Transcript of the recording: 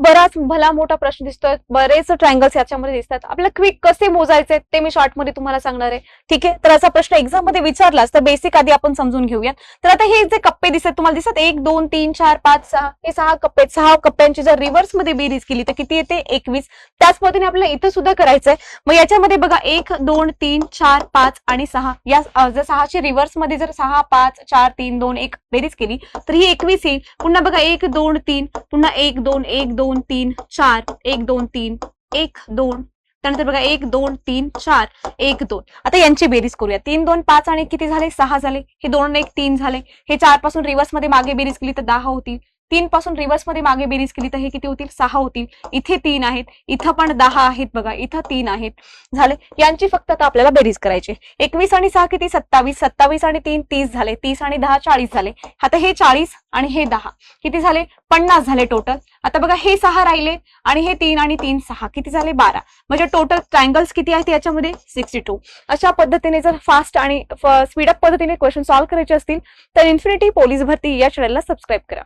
बराच भला मोठा प्रश्न दिसतोय. बरेच ट्रायंगल्स याच्यामध्ये दिसतात. आपल्याला क्विक कसे मोजायचे ते मी शॉर्टमध्ये तुम्हाला सांगणार आहे. ठीक आहे? तर असा प्रश्न एक्झाममध्ये विचारलास तर बेसिक आधी आपण समजून घेऊया तर आता हे जे कप्पे दिसतात तुम्हाला दिसतात? एक दोन तीन चार पाच सहा. हे सहा कप्पे सहा कप्प्यांची जर रिव्हर्समध्ये बेरीज केली तर किती येते? एकवीस. त्याच पद्धतीने आपल्याला इथं सुद्धा करायचंय. मग याच्यामध्ये बघा एक दोन तीन चार पाच आणि सहा. या जर सहाची रिव्हर्समध्ये जर सहा पाच चार तीन दोन एक बेरीज केली तर ही एकवीस येईल. पुन्हा बघा एक दोन तीन पुन्हा एक दोन एक दोन तीन चार एक दोन तीन एक दोन. त्यानंतर बघा एक दोन तीन चार एक दोन. आता यांची बेरीज करूया. तीन दोन पाच आणि किती झाले? सहा झाले. हे दोन एक तीन झाले. हे चारपासून रिव्हर्समध्ये मागे बेरीज केली तर दहा होतील. तीन पासून रिव्हर्समध्ये मागे बेरीज केली तर हे किती होतील? सहा होतील. इथे तीन आहेत. इथं पण दहा आहेत बघा. इथं तीन आहेत. झाले? यांची फक्त आता आपल्याला बेरीज करायची एकवीस आणि सहा किती? सत्तावीस. सत्तावीस आणि तीन तीस झाले. तीस आणि दहा चाळीस झाले. आता हे चाळीस आणि हे दहा. किती झाले? पन्नास झाले टोटल आता बघा हे सहा राहिले आणि हे तीन आणि तीन सहा. किती झाले? बारा. म्हणजे टोटल ट्रायंगल्स किती आहेत याच्यामध्ये? सिक्स्टी टू अशा पद्धतीने जर फास्ट आणि स्पीडअप पद्धतीने क्वेश्चन सॉल्व्ह करायचे असतील तर इन्फिनिटी पोलीस भरती या चॅनलला सबस्क्राईब करा.